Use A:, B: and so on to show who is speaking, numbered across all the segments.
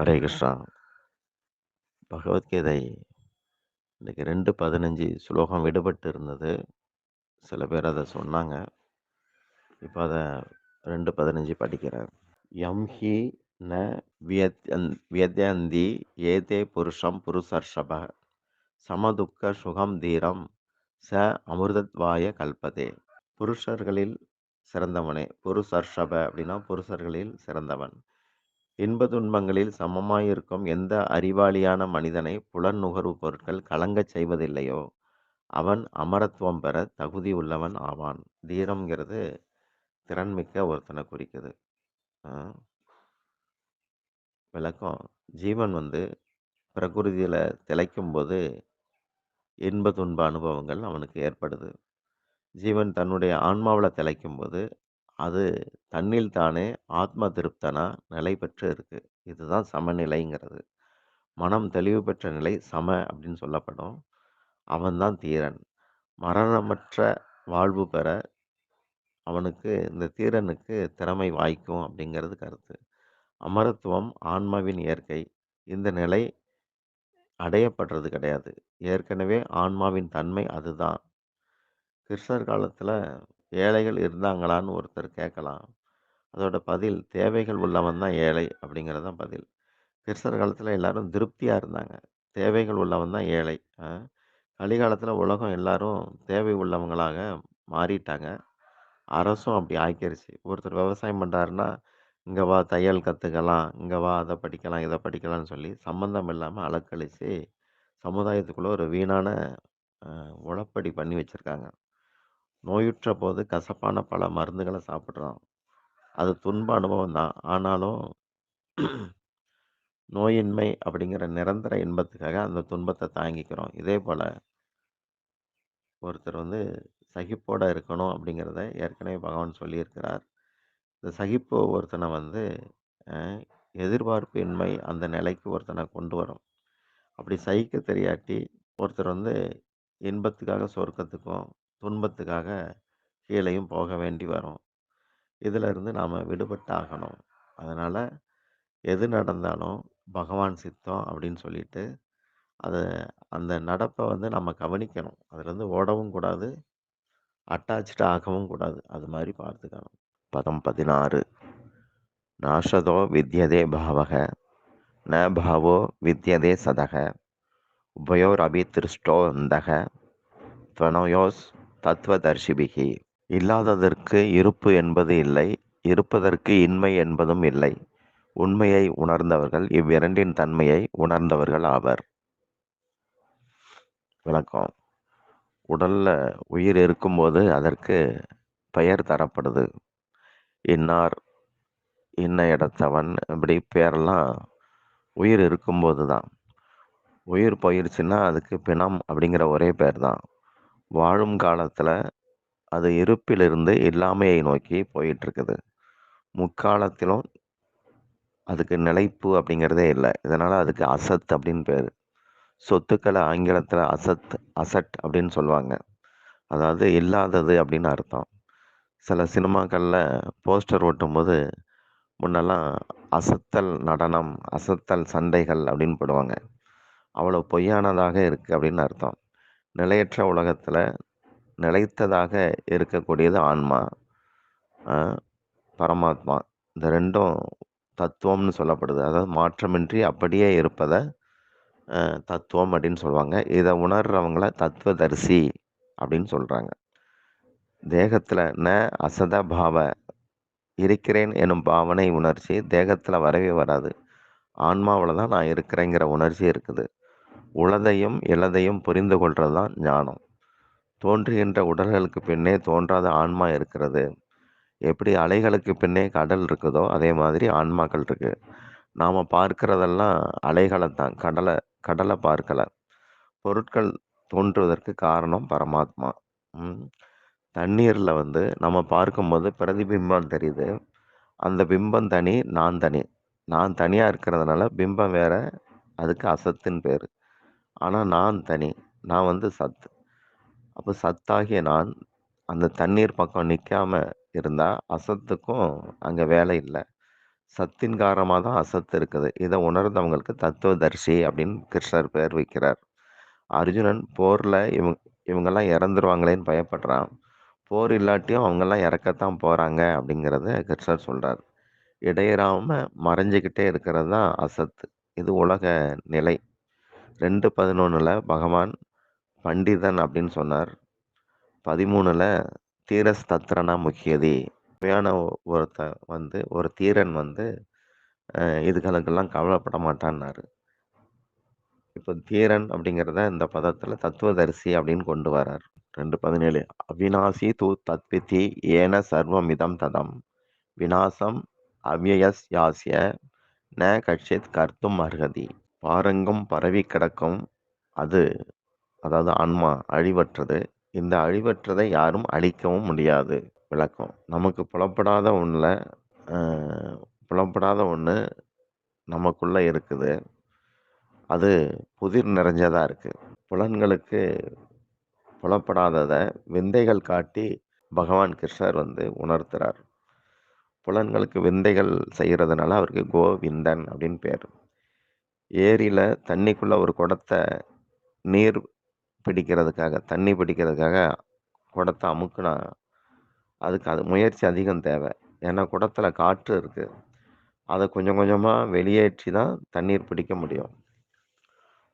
A: ஹரே கிருஷ்ணா பகவத்கீதை இன்னைக்கு ரெண்டு பதினஞ்சு ஸ்லோகம் விடுபட்டு இருந்தது சில பேர் அதை சொன்னாங்க. இப்போ அதை ரெண்டு பதினஞ்சு படிக்கிறேன். எம் ஹி ந வியத்யந் வியத்யந்தி ஏதே புருஷம் புருஷர்ஷப சமதுக்க சுகம் தீரம் ச அமிர்தத்வாய கல்பதே. புருஷர்களில் சிறந்தவனே. புருஷர்ஷப அப்படின்னா புருஷர்களில் சிறந்தவன். இன்ப துன்பங்களில் சமமாயிருக்கும் எந்த அறிவாளியான மனிதனை புலன் நுகர்வு பொருட்கள் கலங்கச் செய்வதில்லையோ அவன் அமரத்துவம் பெற தகுதி உள்ளவன் ஆவான். தீரம்ங்கிறது திறன்மிக்க ஒருத்தனை குறிக்குது. விளக்கம். ஜீவன் வந்து பிரகிருதியில் திளைக்கும் போது இன்ப துன்ப அனுபவங்கள் அவனுக்கு ஏற்படுது. ஜீவன் தன்னுடைய ஆன்மாவில் திளைக்கும் போது அது தன்னில் தானே ஆத்ம திருப்தனா நிலை பெற்று இருக்கு. இதுதான் சமநிலைங்கிறது. மனம் தெளிவு பெற்ற நிலை சம அப்படின்னு சொல்லப்படும். அவன்தான் தீரன். மரணமற்ற வாழ்வு பெற அவனுக்கு இந்த தீரனுக்கு திறமை வாய்க்கும் அப்படிங்கிறது கருத்து. அமரத்துவம் ஆன்மாவின் இயற்கை. இந்த நிலை அடையப்படுறது கிடையாது. ஏற்கனவே ஆன்மாவின் தன்மை அதுதான். கிருஷ்ணர் காலத்தில் ஏழைகள் இருந்தாங்களான்னு ஒருத்தர் கேட்கலாம். அதோட பதில் தேவைகள் உள்ளவன் தான் ஏழை அப்படிங்கிறது தான் பதில். கிறிஸ்தர் காலத்தில் எல்லாரும் திருப்தியாக இருந்தாங்க. தேவைகள் உள்ளவன் தான் ஏழை. கலிகாலத்தில் உலகம் எல்லாரும் தேவை உள்ளவங்களாக மாறிட்டாங்க. அரசும் அப்படி ஆக்கிருச்சு. ஒருத்தர் விவசாயம் பண்ணுறாருன்னா இங்கே வா தையல் கற்றுக்கலாம் இங்கே வா அதை படிக்கலாம் இதை படிக்கலாம்னு சொல்லி சம்மந்தம் இல்லாமல் அலக்கழித்து சமுதாயத்துக்குள்ளே ஒரு வீணான உழப்படி பண்ணி வச்சுருக்காங்க. நோயுற்ற போது கசப்பான பல மருந்துகளை சாப்பிட்றோம். அது துன்ப அனுபவம் தான். ஆனாலும் நோயின்மை அப்படிங்கிற நிரந்தர இன்பத்துக்காக அந்த துன்பத்தை தாங்கிக்கிறோம். இதே போல் ஒருத்தர் வந்து சகிப்போட இருக்கணும் அப்படிங்கிறத ஏற்கனவே பகவான் சொல்லியிருக்கிறார். இந்த சகிப்பு ஒருத்தனை வந்து எதிர்பார்ப்பு எதிர்பார்ப்பின்மை அந்த நிலைக்கு ஒருத்தனை கொண்டு வரும். அப்படி சகிக்க தெரியாட்டி ஒருத்தர் வந்து இன்பத்துக்காக சொர்க்கத்துக்கும் துன்பத்துக்காக கீழேயும் போக வேண்டி வரும். இதிலிருந்து நாம் விடுபட்டு ஆகணும் அதனால் எது நடந்தாலும் பகவான் சித்தம் அப்படின்னு சொல்லிட்டு அதை அந்த நடப்பை வந்து நம்ம கவனிக்கணும். அதுலேருந்து ஓடவும் கூடாது அட்டாச்சு ஆகவும் கூடாது. அது மாதிரி பார்த்துக்கணும். பதம் பதினாறு. நாஷதோ வித்யதே பாவக ந பாவோ வித்யதே சதக உபயோர் அபிதிருஷ்டோ அந்தக துவனயோஸ் தத்துவதர்ஷிபிகி. இல்லாததற்கு இருப்பு என்பது இல்லை இருப்பதற்கு இன்மை என்பதும் இல்லை. உண்மையை உணர்ந்தவர்கள் இவ்விரண்டின் தன்மையை உணர்ந்தவர்கள் ஆவர். விளக்கம் உடல்ல உயிர் இருக்கும்போது அதற்கு பெயர் தரப்படுது. இன்னார் இன்ன இடத்தவன் இப்படி பேரெல்லாம் உயிர் இருக்கும்போது தான் உயிர் போயிருச்சுன்னா அதுக்கு பிணம் அப்படிங்கிற ஒரே பேர் தான் வாழும் காலத்தில் அது இருப்பிலிருந்து இல்லாமையை நோக்கி போயிட்டுருக்குது. முக்காலத்திலும் அதுக்கு நிலைப்பு அப்படிங்கிறதே இல்லை. இதனால் அதுக்கு அசத் அப்படின்னு பேர். சொத்துக்களை ஆங்கிலத்தில் அசத் அசட் அப்படின்னு சொல்லுவாங்க. அதாவது இல்லாதது அப்படின்னு அர்த்தம். சில சினிமாக்களில் போஸ்டர் ஓட்டும்போது முன்னெல்லாம் அசத்தல் நடனம் அசத்தல் சண்டைகள் அப்படின்னு போடுவாங்க. அவ்வளோ பொய்யானதாக இருக்குது அப்படின்னு அர்த்தம். நிலையற்ற உலகத்தில் நிலைத்ததாக இருக்கக்கூடியது ஆன்மா பரமாத்மா. இந்த ரெண்டும் தத்துவம்னு சொல்லப்படுது. அதாவது மாற்றமின்றி அப்படியே இருப்பதை தத்துவம் அப்படின்னு சொல்லுவாங்க. இதை உணர்றவங்கள தத்துவதரிசி அப்படின்னு சொல்கிறாங்க தேகத்தில் ந அசத பாவ இருக்கிறேன் எனும் பாவனை உணர்ச்சி தேகத்தில் வரவே வராது. ஆன்மாவில் தான் நான் இருக்கிறேங்கிற உணர்ச்சி இருக்குது. உளதையும் இளதையும் புரிந்து கொள்வது தான் ஞானம். தோன்றுகின்ற உடல்களுக்கு பின்னே தோன்றாத ஆன்மா இருக்கிறது. எப்படி அலைகளுக்கு பின்னே கடல் இருக்குதோ அதே மாதிரி ஆன்மாக்கள் இருக்குது நாம் பார்க்கிறதெல்லாம் அலைகளை தான் கடலை கடலை பார்க்கலை. பொருட்கள் தோன்றுவதற்கு காரணம் பரமாத்மா. தண்ணீரில் வந்து நம்ம பார்க்கும்போது பிரதிபிம்பம் தெரியுது. அந்த பிம்பம் தனி நான் தனி. நான் தனியாக இருக்கிறதுனால பிம்பம் வேற அதுக்கு அசத்துன்னு பேர். ஆனால் நான் தனி. நான் வந்து சத் அப்போ சத்தாகிய நான் அந்த தண்ணீர் பக்கம் நிற்காம இருந்தால் அசத்துக்கும் அங்கே வேலை இல்லை. சத்தின் காரணமாக தான் அசத்து இருக்குது. இதை உணர்ந்தவங்களுக்கு தத்துவதர்சி அப்படின்னு கிருஷ்ணர் பேர் வைக்கிறார். அர்ஜுனன் போரில் இவங்க இவங்கெல்லாம் இறந்துருவாங்களேன்னு பயப்படுறான். போர் இல்லாட்டியும் அவங்கெல்லாம் இறக்கத்தான் போகிறாங்க அப்படிங்கிறத கிருஷ்ணர் சொல்கிறார் இடையறாமல் மறைஞ்சிக்கிட்டே இருக்கிறது தான் அசத்து. இது உலக நிலை. ரெண்டு பதினொன்றில் பகவான் பண்டிதன் அப்படின்னு சொன்னார். பதிமூணில் தீரஸ்தத்ரனா முக்கியதி. உண்மையான ஒருத்த வந்து ஒரு தீரன் வந்து இதுகளுக்கெல்லாம் கவலைப்பட மாட்டான்னாரு. இப்போ தீரன் அப்படிங்கிறத இந்த பதத்தில் தத்துவதரிசி அப்படின்னு கொண்டு வரார். ரெண்டு பதினேழு அவினாசி தூ தத்விதி ஏன சர்வமிதம் ததம். விநாசம் அவ்யயஸ் யாசிய ந கட்சித் கர்த்தும் அர்ஹதி. பாரங்கும் பரவி கிடக்கும். அது அதாவது ஆன்மா அழிவற்றது. இந்த அழிவற்றதை யாரும் அழிக்கவும் முடியாது. விளக்கம். நமக்கு புலப்படாத ஒன்றில் புலப்படாத ஒன்று நமக்குள்ளே இருக்குது. அது புதிர் நிறைஞ்சதாக இருக்குது புலன்களுக்கு புலப்படாததை விந்தைகள் காட்டி பகவான் கிருஷ்ணர் வந்து உணர்த்துறார். புலன்களுக்கு விந்தைகள் செய்கிறதுனால அவருக்கு கோவிந்தன் அப்படின்னு பேர். ஏரியில் தண்ணிக்குள்ளே ஒரு குடத்தை நீர் பிடிக்கிறதுக்காக தண்ணி பிடிக்கிறதுக்காக குடத்தை அமுக்குனா அதுக்கு அது முயற்சி அதிகம் தேவை. ஏன்னா குடத்தில் காற்று இருக்குது அதை கொஞ்சம் கொஞ்சமாக வெளியேற்றி தான் தண்ணீர் பிடிக்க முடியும்.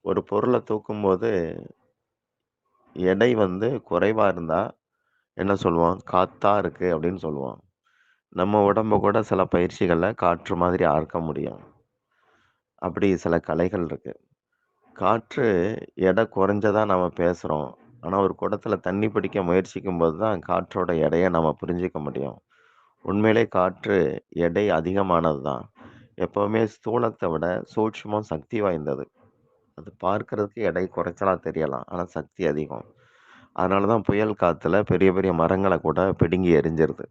A: ஒரு பொருளை தூக்கும்போது எடை வந்து குறைவாக இருந்தால் என்ன சொல்லுவோம் காத்தாக இருக்குது அப்படின்னு சொல்லுவோம் நம்ம உடம்பு கூட சில பயிற்சிகளில் காற்று மாதிரி ஆர்க்க முடியும். அப்படி சில கலைகள் இருக்கு. காற்று எடை குறைஞ்சதா நம்ம பேசுகிறோம் ஆனால் ஒரு குடத்தில் தண்ணி பிடிக்க முயற்சிக்கும் போது தான் காற்றோட எடையை நம்ம புரிஞ்சிக்க முடியும். உண்மையிலே காற்று எடை அதிகமானது தான். எப்போவுமே ஸ்தூலத்தை விட சூட்சுமம் சக்தி வாய்ந்தது. அது பார்க்கறதுக்கு எடை குறைச்சலாக தெரியலாம். ஆனால் சக்தி அதிகம். அதனால தான் புயல் காற்றுல பெரிய பெரிய மரங்களை கூட பிடுங்கி எரிஞ்சிருது.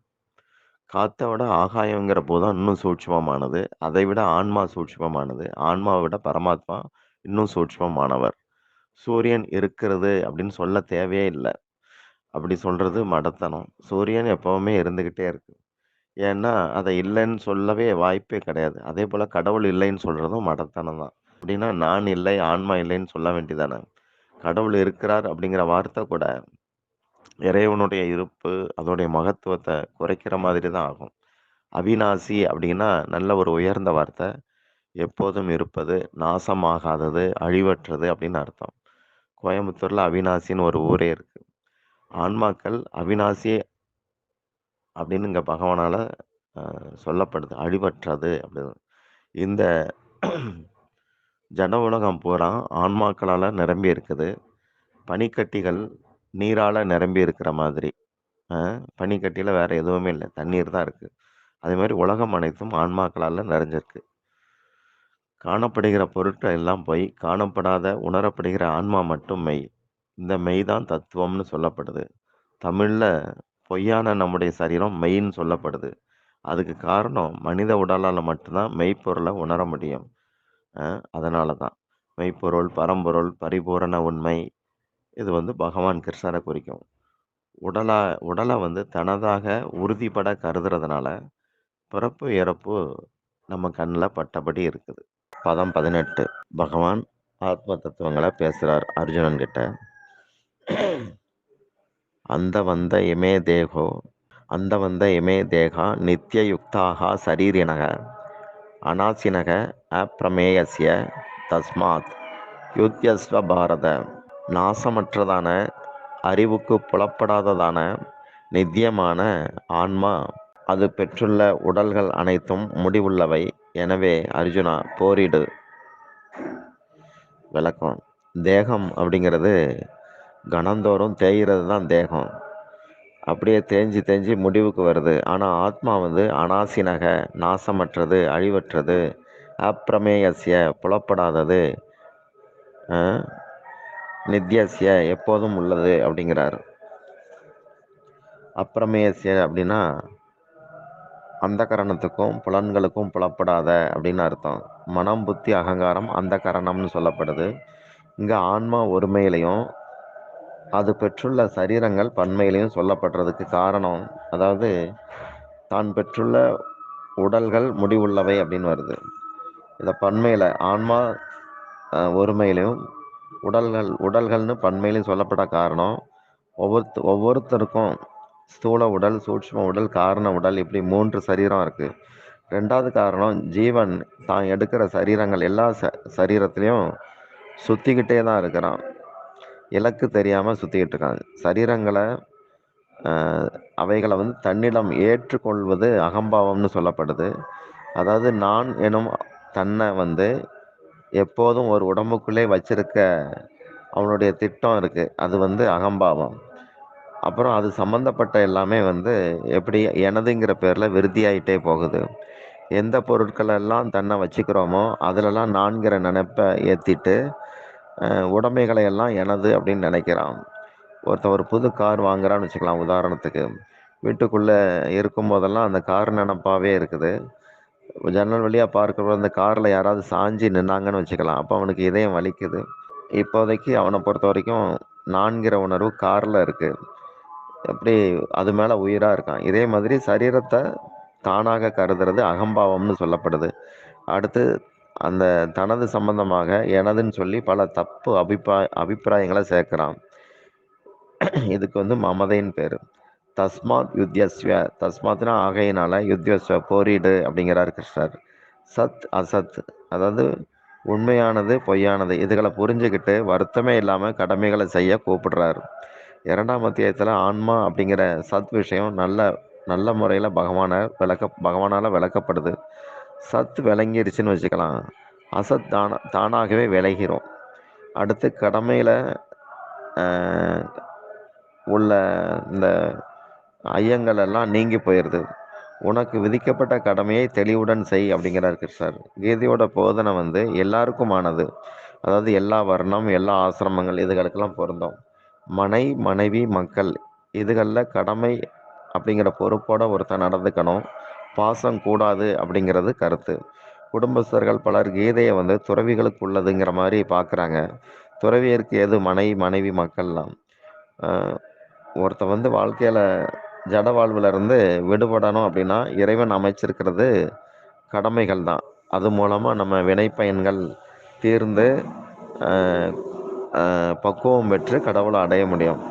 A: காற்றை விட ஆகாயங்கிற தான் இன்னும் சூட்சமமானது. அதை விட ஆன்மா சூட்சமமானது. ஆன்மாவை விட பரமாத்மா இன்னும் சூட்சமமானவர். சூரியன் இருக்கிறது அப்படின்னு சொல்ல தேவையே இல்லை. அப்படி சொல்றது மடத்தனம். சூரியன் எப்பவுமே இருந்துக்கிட்டே இருக்கு. ஏன்னா அதை இல்லைன்னு சொல்லவே வாய்ப்பே கிடையாது. அதே போல கடவுள் இல்லைன்னு சொல்றதும் மடத்தனம் தான். அப்படின்னா நான் இல்லை ஆன்மா இல்லைன்னு சொல்ல வேண்டியதானே. கடவுள் இருக்கிறார் அப்படிங்கிற வார்த்தை கூட இறைவனுடைய இருப்பு அதோடைய மகத்துவத்தை குறைக்கிற மாதிரி தான் ஆகும். அவிநாசி அப்படின்னா நல்ல ஒரு உயர்ந்த வார்த்தை. எப்போதும் இருப்பது நாசமாகாதது அழிவற்றது அப்படின்னு அர்த்தம். கோயம்புத்தூரில் அவிநாசின்னு ஒரு ஊரே இருக்குது ஆன்மாக்கள் அவிநாசி அப்படின்னு இங்கே பகவானால் சொல்லப்படுது. அழிவற்றது அப்படின்னு. இந்த ஜன உலகம் பூரா ஆன்மாக்களால் நிரம்பி இருக்குது. பனிக்கட்டிகள் நீரால் நிரம்பி இருக்கிற மாதிரி. பனிக்கட்டியில் வேறு எதுவுமே இல்லை. தண்ணீர் தான் இருக்குது அதே மாதிரி உலகம் அனைத்தும் ஆன்மாக்களால் நிறைஞ்சிருக்கு. காணப்படுகிற பொருட்கள் எல்லாம் போய் காணப்படாத உணரப்படுகிற ஆன்மா மட்டும் மெய். இந்த மெய் தான் தத்துவம்னு சொல்லப்படுது. தமிழில் பொய்யான நம்முடைய சரீரம் மெய்ன்னு சொல்லப்படுது. அதுக்கு காரணம் மனித உடலால் மட்டும்தான் மெய்ப்பொருளை உணர முடியும். அதனால தான். மெய்ப்பொருள் பரம்பொருள் பரிபூரண உண்மை இது வந்து பகவான் கிருஷ்ணரை குறிக்கும். உடலா உடலை வந்து தனதாக உறுதிப்பட கருதுறதுனால பிறப்பு இறப்பு நம்ம கண்ணில் பட்டபடி இருக்குது. பதம் பதினெட்டு. பகவான் ஆத்ம தத்துவங்களை பேசுகிறார் அர்ஜுனன் கிட்ட. அந்த வந்த இமே தேகோ அந்த வந்த இமே தேகா நித்தியயுக்தாக சரீரினக அநாசினக அப்ரமேயசிய தஸ்மாத் யுத்தியஸ்வ பாரத. நாசமற்றதான அறிவுக்கு புலப்படாததான நித்தியமான ஆன்மா. அது பெற்றுள்ள உடல்கள் அனைத்தும் முடிவுள்ளவை. எனவே அர்ஜுனா போரிடு. விளக்கம். தேகம் அப்படிங்கிறது கணந்தோறும் தேய்கிறது தான் தேகம். அப்படியே தேஞ்சு தேஞ்சு முடிவுக்கு வருது. ஆனால் ஆத்மா வந்து அனாசினக நாசமற்றது அழிவற்றது அப்பிரமேயசிய புலப்படாதது. நித்தியாசிய எப்போதும் உள்ளது அப்படிங்கிறார். அப்பிரமேயசிய அப்படின்னா அந்த கரணத்துக்கும் புலன்களுக்கும் புலப்படாத அப்படின்னு அர்த்தம். மனம் புத்தி அகங்காரம் அந்த கரணம்னு சொல்லப்படுது. இங்கே ஆன்மா ஒருமையிலையும் அது பெற்றுள்ள சரீரங்கள் பன்மையிலையும் சொல்லப்படுறதுக்கு காரணம் அதாவது தான் பெற்றுள்ள உடல்கள் முடிவுள்ளவை அப்படின்னு வருது. இந்த பன்மையில் ஆன்மா ஒருமையிலையும் உடல்கள் உடல்கள்னு பன்மையிலையும் சொல்லப்பட்ட காரணம். ஒவ்வொருத்த ஒவ்வொருத்தருக்கும் ஸ்தூல உடல் சூட்சும உடல் காரண உடல் இப்படி மூன்று சரீரம் இருக்குது ரெண்டாவது காரணம் ஜீவன் தான் எடுக்கிற சரீரங்கள் எல்லா ச சரீரத்திலையும் சுற்றிக்கிட்டே தான் இருக்கிறான். இலக்கு தெரியாமல் சுற்றிக்கிட்டு இருக்கான். சரீரங்களை அவைகளை வந்து தன்னிடம் ஏற்றுக்கொள்வது அகம்பாவம்னு சொல்லப்படுது. அதாவது நான் எனும் தன்னை வந்து எப்போதும் ஒரு உடம்புக்குள்ளே வச்சிருக்க அவனுடைய திட்டம் இருக்கு. அது வந்து அகம்பாவம். அப்புறம் அது சம்மந்தப்பட்ட எல்லாமே வந்து எப்படி எனதுங்கிற பேரில் விருத்தியாயிட்டே போகுது. எந்த பொருட்களெல்லாம் தன்னை வச்சுக்கிறோமோ அதிலெல்லாம் நான்கிற நினைப்பை ஏற்றிட்டு உடைமைகளை எல்லாம் எனது அப்படின்னு நினைக்கிறான். ஒருத்தன் ஒரு புது கார் வாங்குறான்னு வச்சுக்கலாம் உதாரணத்துக்கு. வீட்டுக்குள்ளே இருக்கும் போதெல்லாம் அந்த கார் நினப்பாவே இருக்குது. ஜன்னல் வழியாக பார்க்குற அந்த காரில் யாராவது சாஞ்சி நின்னாங்கன்னு வச்சுக்கலாம். அப்போ அவனுக்கு இதயம் வலிக்குது. இப்போதைக்கு அவனை பொறுத்த வரைக்கும் நான்கிற உணர்வு காரில் இருக்குது எப்படி அது மேலே உயிராக இருக்கான். இதே மாதிரி சரீரத்தை தானாக கருதுறது அகம்பாவம்னு சொல்லப்படுது. அடுத்து அந்த தனது சம்பந்தமாக எனதுன்னு சொல்லி பல தப்பு அபிப்பா அபிப்பிராயங்களை சேர்க்குறான். இதுக்கு வந்து மமதைன்னு பேர். தஸ்மாத் யுத்தியஸ்வ தஸ்மாத்னா ஆகையினால யுத்தியஸ்வ போரிடு அப்படிங்கிறார் கிருஷ்ணர். சத் அசத் அதாவது உண்மையானது பொய்யானது இதுகளை புரிஞ்சுக்கிட்டு வருத்தமே இல்லாமல் கடமைகளை செய்ய கூப்பிடுறாரு. இரண்டாம் அத்தியாயத்தில் ஆன்மா அப்படிங்கிற சத் விஷயம் நல்ல நல்ல முறையில் பகவான விளக்க பகவானால் விளக்கப்படுது. சத் விளங்கிருச்சுன்னு வச்சுக்கலாம். அசத் தான தானாகவே விளைகிறோம் அடுத்து கடமையில் உள்ள இந்த ஐயங்கள் எல்லாம் நீங்கி போயிடுது உனக்கு விதிக்கப்பட்ட கடமையை தெளிவுடன் செய் அப்படிங்கிறார் கிருஷ்ணர் கீதையோட போதனை வந்து எல்லாருக்குமானது. அதாவது எல்லா வர்ணம் எல்லா ஆசிரமங்கள் இதுகளுக்கெல்லாம் பொருந்தும். மனை மனைவி மக்கள் இதுகளில் கடமை அப்படிங்கிற பொறுப்போட ஒருத்தன் நடந்துக்கணும். பாசம் கூடாது அப்படிங்கிறது கருத்து. குடும்பஸ்தர்கள் பலர் கீதையை வந்து துறவிகளுக்கு உள்ளதுங்கிற மாதிரி பார்க்குறாங்க துறவியருக்கு எது மனை மனைவி மக்கள்லாம்? ஒருத்தன் வந்து வாழ்க்கையில் ஜட வாழ்வுல இருந்து விடுபடணும் அப்படின்னா இறைவன் அமைச்சிருக்கிறது கடமைகள் தான். அது மூலமாக நம்ம வினைப்பயன்கள் தீர்ந்து பக்குவம் பெற்று கடவுளை அடைய முடியும்.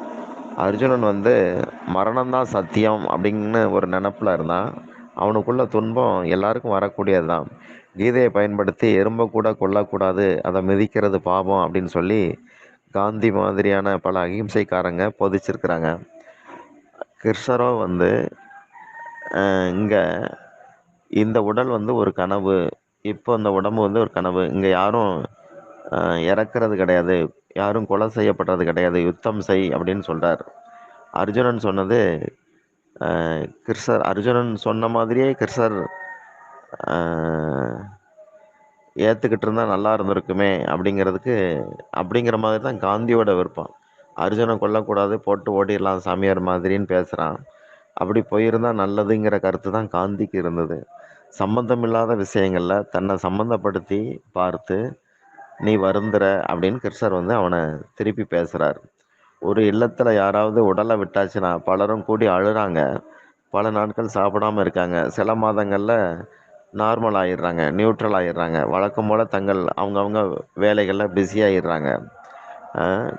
A: அர்ஜுனன் வந்து மரணம்தான் சத்தியம் அப்படின்னு ஒரு நினப்பில் இருந்தான். அவனுக்குள்ள துன்பம் எல்லாருக்கும் வரக்கூடியது தான். கீதையை பயன்படுத்தி எறும்பை கூட கொல்லக்கூடாது அதை மிதிக்கிறது பாவம் அப்படின்னு சொல்லி காந்தி மாதிரியான பல அகிம்சைக்காரங்க போதிச்சிருக்கிறாங்க. கிருஷ்ணரோ வந்து இங்கே இந்த உடல் வந்து ஒரு கனவு. இப்போ இந்த உடம்பு வந்து ஒரு கனவு. இங்கே யாரும் இறக்கிறது கிடையாது. யாரும் கொலை செய்யப்படுறது கிடையாது. யுத்தம் செய் அப்படின்னு சொல்கிறார் அர்ஜுனன் சொன்னது கிருஷ்ணர் அர்ஜுனன் சொன்ன மாதிரியே கிருஷ்ணர் ஏற்றுக்கிட்டு இருந்தால் நல்லா இருந்திருக்குமே அப்படிங்கிறதுக்கு அப்படிங்கிற மாதிரி தான் காந்தியோட விருப்பம். அர்ஜுனை கொல்லக்கூடாது போட்டு ஓடிடலாம் சாமியார் மாதிரின்னு பேசுகிறான் அப்படி போயிருந்தால் நல்லதுங்கிற கருத்து தான் காந்திக்கு இருந்தது. சம்பந்தமில்லாத விஷயங்களில் தன்னை சம்பந்தப்படுத்தி பார்த்து நீ வருந்துற அப்படின்னு கிருஷ்ணர் வந்து அவனை திருப்பி பேசுகிறார் ஒரு இல்லத்தில் யாராவது உடலை விட்டாச்சுன்னா பலரும் கூடி அழுறாங்க. பல நாட்கள் சாப்பிடாம இருக்காங்க. சில மாதங்களில் நார்மல் ஆயிடுறாங்க நியூட்ரல் ஆயிடுறாங்க. வழக்கம் போல் தங்கள் அவங்கவுங்க வேலைகளில் பிஸி ஆயிடுறாங்க.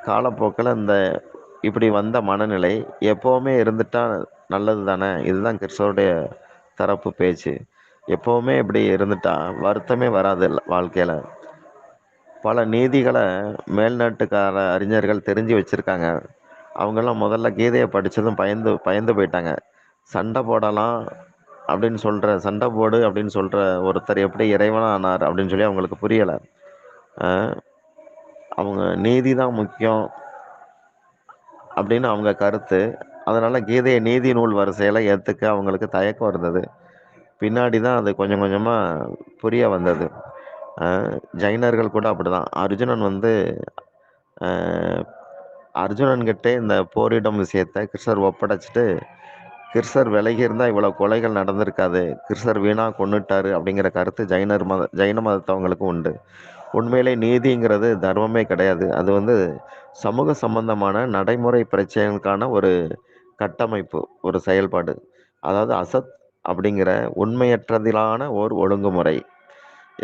A: காலப்போக்கில் இந்த இப்படி வந்த மனநிலை எப்போவுமே இருந்துட்டா நல்லது தானே? இதுதான் கிறிஸ்தவருடைய தரப்பு பேச்சு. எப்போவுமே இப்படி இருந்துட்டா வருத்தமே வராது வாழ்க்கையில். பல நீதிகளை மேல்நாட்டுக்கார அறிஞர்கள் தெரிஞ்சு வச்சுருக்காங்க. அவங்கெல்லாம் முதல்ல கீதையை படித்ததும் பயந்து பயந்து போயிட்டாங்க. சண்டை போடலாம் அப்படின்னு சொல்கிற சண்டை போடு அப்படின்னு சொல்கிற ஒருத்தர் எப்படி இறைவனானார் அப்படின்னு சொல்லி அவங்களுக்கு புரியலை. அவங்க நீதி தான் முக்கியம் அப்படின்னு அவங்க கருத்து. அதனால் கீதையை நீதி நூல் வரிசையில் ஏற்றுக்க அவங்களுக்கு தயக்கம் இருந்தது. பின்னாடி தான் அது கொஞ்சம் கொஞ்சமாக புரிய வந்தது. ஜைனர்கள் கூட அப்படிதான். அர்ஜுனன் வந்து அஹ் அர்ஜுனன்கிட்ட இந்த போரிடம் விஷயத்த கிருஷ்ணர் ஒப்படைச்சிட்டு கிருஷ்ணர் விலகி இருந்தால் இவ்வளோ கொலைகள் நடந்திருக்காது. கிருஷ்ணர் வீணாக கொண்டுட்டாரு அப்படிங்கிற கருத்து ஜைனர் மத ஜைன மதத்தவங்களுக்கும் உண்டு. உண்மையிலே நீதிங்கிறது தர்மமே கிடையாது. அது வந்து சமூக சம்பந்தமான நடைமுறை பிரச்சனைகளுக்கான ஒரு கட்டமைப்பு ஒரு செயல்பாடு. அதாவது அசத் அப்படிங்கிற உண்மையற்றதிலான ஓர் ஒழுங்குமுறை.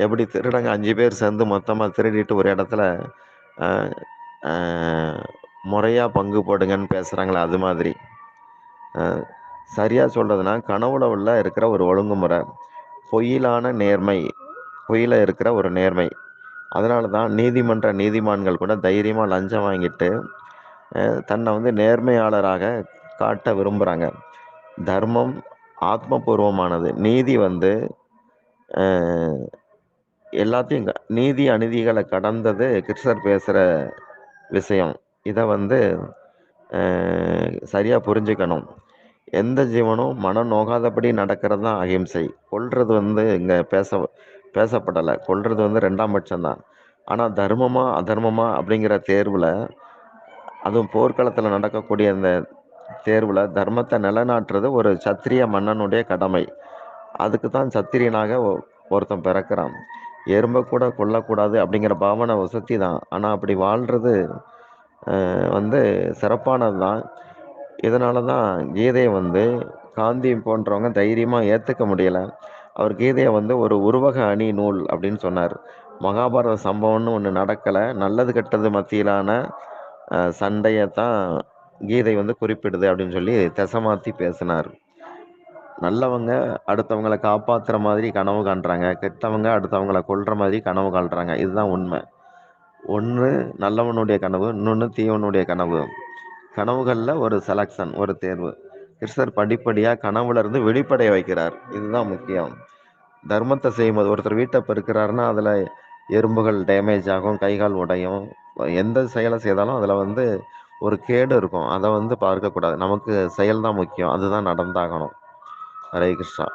A: எப்படி திருடங்க அஞ்சு பேர் சேர்ந்து மொத்தமாக திருடிட்டு ஒரு இடத்துல முறையாக பங்கு போடுங்கன்னு பேசுகிறாங்களே அது மாதிரி. சரியாக சொல்கிறதுனா கனவுல உள்ள இருக்கிற ஒரு ஒழுங்குமுறை பொய்யிலான நேர்மை பொய்யில் இருக்கிற ஒரு நேர்மை. அதனால தான் நீதிமன்ற நீதிமான்கள் கூட தைரியமாக லஞ்சம் வாங்கிட்டு தன்னை வந்து நேர்மையாளராக காட்ட விரும்புகிறாங்க தர்மம் ஆத்மபூர்வமானது. நீதி வந்து எல்லாத்தையும் க- நீதி அநீதிகளை கடந்தது கிருஷ்ணர் பேசுகிற விஷயம். இதை வந்து சரியாக புரிஞ்சுக்கணும். எந்த ஜீவனும் மனம் நோகாதபடி நடக்கிறது தான் அகிம்சை. கொள்வது வந்து இங்கே பேச பேசப்படலை. கொள்வது வந்து ரெண்டாம் பட்சம்தான். ஆனால் தர்மமா அதர்மமா அப்படிங்கிற தேர்வில் அதுவும் போர்க்களத்தில் நடக்கக்கூடிய அந்த தேர்வில் தர்மத்தை நிலைநாட்டுறது ஒரு சத்திரிய மன்னனுடைய கடமை. அதுக்கு தான் சத்திரியனாக ஒருத்தன் பிறக்கிறான். எறும்ப கூட கொல்லக்கூடாது அப்படிங்கிற பாவனை வசதி தான் ஆனால் அப்படி வாழ்கிறது வந்து சிறப்பானது தான் இதனால தான் கீதையை வந்து காந்தி போன்றவங்க தைரியமாக ஏற்றுக்க முடியலை. அவர் கீதையை வந்து ஒரு உருவக அணி நூல் அப்படின்னு சொன்னார். மகாபாரத சம்பவம்னு ஒன்று நடக்கலை. நல்லது கெட்டது மத்தியிலான சண்டையை தான் கீதை வந்து குறிப்பிடுது அப்படின்னு சொல்லி தசமாத்தி பேசினார். நல்லவங்க அடுத்தவங்களை காப்பாற்றுற மாதிரி கனவு காண்றாங்க. கெட்டவங்க அடுத்தவங்களை கொல்ற மாதிரி கனவு காண்றாங்க. இதுதான் உண்மை. ஒன்று நல்லவனுடைய கனவு இன்னொன்று தீவனுடைய கனவு. கனவுகளில் ஒரு செலக்ஷன் ஒரு தேர்வு. கிருஷ்ணர் படிப்படியாக கனவுல இருந்து வெளிப்படைய வைக்கிறார். இதுதான் முக்கியம். தர்மத்தை செய்யும்போது ஒருத்தர் வீட்டை பெருக்கிறாருன்னா அதில் எறும்புகள் டேமேஜ் ஆகும் கைகால் உடையும். எந்த செயலை செய்தாலும் அதில் வந்து ஒரு கேடு இருக்கும். அதை வந்து பார்க்கக்கூடாது. நமக்கு செயல் தான் முக்கியம். அதுதான் நடந்தாகணும். ஹரே கிருஷ்ணா.